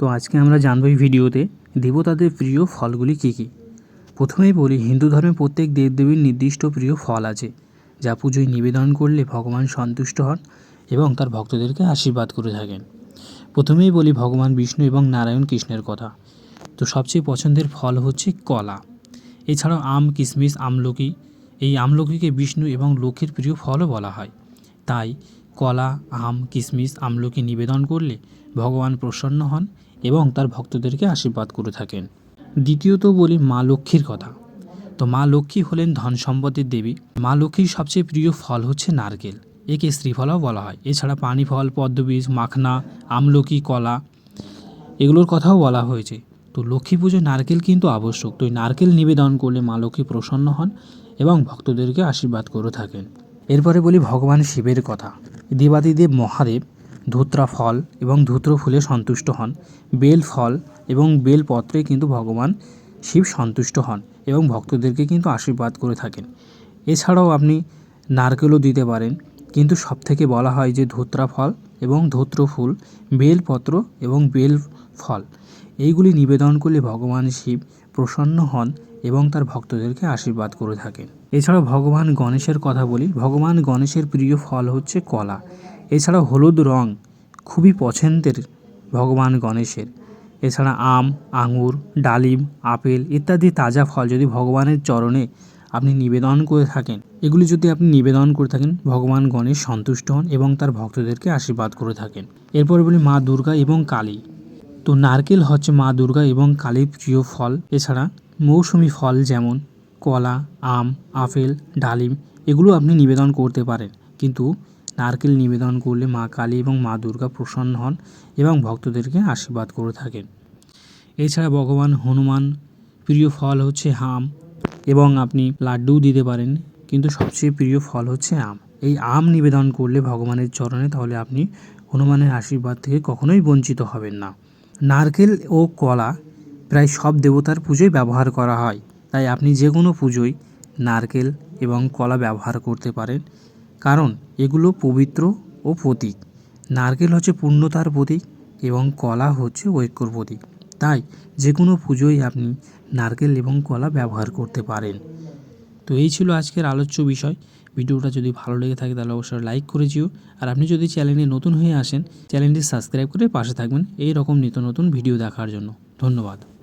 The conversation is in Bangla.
তো আজকে আমরা জানব এই ভিডিওতে দেবতাদের প্রিয় ফলগুলি কী কী? প্রথমেই বলি, হিন্দু ধর্মে প্রত্যেক দেবদেবীর নির্দিষ্ট প্রিয় ফল আছে, যা পুজোয় নিবেদন করলে ভগবান সন্তুষ্ট হন এবং তার ভক্তদেরকে আশীর্বাদ করে থাকেন। প্রথমেই বলি, ভগবান বিষ্ণু এবং নারায়ণ কৃষ্ণের কথা। তো সবচেয়ে পছন্দের ফল হচ্ছে কলা। এছাড়াও আম কিশমিশ আমলকি, এই আমলকিকে বিষ্ণু এবং লক্ষ্মীর প্রিয় ফলও বলা হয়। তাই কলা, আম কিশমিশ আমলকি নিবেদন করলে ভগবান প্রসন্ন হন এবং তার ভক্তদেরকে আশীর্বাদ করে থাকেন। দ্বিতীয়ত বলি মা লক্ষ্মীর কথা। তো মা লক্ষ্মী হলেন ধন সম্পদের দেবী। মা লক্ষ্মীর সবচেয়ে প্রিয় ফল হচ্ছে নারকেল। একে শ্রীফলাও বলা হয়। এছাড়া পানি ফল পদ্মবীজ, মাখনা, আমলকি, কলা এগুলোর কথাও বলা হয়েছে। তো লক্ষ্মী পুজোয় নারকেল কিন্তু আবশ্যক। তো নারকেল নিবেদন করলে মা লক্ষ্মী প্রসন্ন হন এবং ভক্তদেরকে আশীর্বাদ করে থাকেন। এরপরে বলি ভগবান শিবের কথা। দেবাদিদেব মহাদেব ধূত্রা ফল এবং ধূত্র ফুলে সন্তুষ্ট হন। বেল ফল এবং বেল পত্রে কিন্তু ভগবান শিব সন্তুষ্ট হন এবং ভক্তদেরকে কিন্তু আশীর্বাদ করে থাকেন। এছাড়াও আপনি নারকেলও দিতে পারেন, কিন্তু সবথেকে বলা হয় যে ধূত্রা ফল এবং ধূত্র ফুল বেলপত্র এবং বেল ফল, এইগুলি নিবেদন করলে ভগবান শিব প্রসন্ন হন এবং তার ভক্তদেরকে আশীর্বাদ করে থাকেন। এছাড়াও ভগবান গণেশের কথা বলি। ভগবান গণেশের প্রিয় ফল হচ্ছে কলা। এছাড়াও হলুদ রং খুবই পছন্দের ভগবান গণেশের। এছাড়া আম, আঙুর, ডালিম, আপেল ইত্যাদি তাজা ফল যদি ভগবানের চরণে আপনি নিবেদন করে থাকেন, এগুলি যদি আপনি নিবেদন করে থাকেন, ভগবান গণেশ সন্তুষ্ট হন এবং তার ভক্তদেরকে আশীর্বাদ করে থাকেন। এরপর বলি মা দুর্গা এবং কালী। তো নারকেল হচ্ছে মা দুর্গা এবং কালীর প্রিয় ফল। এছাড়া মৌসুমি ফল যেমন কলা, আম, আপেল, ডালিম, এগুলো আপনি নিবেদন করতে পারেন। কিন্তু নারকেল নিবেদন করলে মা কালী এবং মা দুর্গা প্রসন্ন হন এবং ভক্তদেরকে আশীর্বাদ করে থাকেন। এছাড়া ভগবান হনুমান, প্রিয় ফল হচ্ছে আম এবং আপনি লাড্ডুও দিতে পারেন, কিন্তু সবচেয়ে প্রিয় ফল হচ্ছে আম। এই আম নিবেদন করলে ভগবানের চরণে তাহলে আপনি হনুমানের আশীর্বাদ থেকে কখনোই বঞ্চিত হবেন না। নারকেল ও কলা প্রায় সব দেবতার পুজোয় ব্যবহার করা হয়, তাই আপনি যে কোনো পুজোয় নারকেল এবং কলা ব্যবহার করতে পারেন। কারণ এগুলো পবিত্র ও প্রতীক। নারকেল হচ্ছে পূর্ণতার প্রতীক এবং কলা হচ্ছে ঐক্যর প্রতীক। তাই যে কোনো পুজোয় আপনি নারকেল এবং কলা ব্যবহার করতে পারেন। তো এই ছিল আজকের আলোচ্য বিষয়। ভিডিওটা যদি ভালো লেগে থাকে তাহলে অবশ্যই লাইক করে যেও আর আপনি যদি চ্যানেলে নতুন হয়ে আসেন, চ্যানেলটি সাবস্ক্রাইব করে পাশে থাকবেন। এই রকম নিত্য নতুন ভিডিও দেখার জন্য। ধন্যবাদ।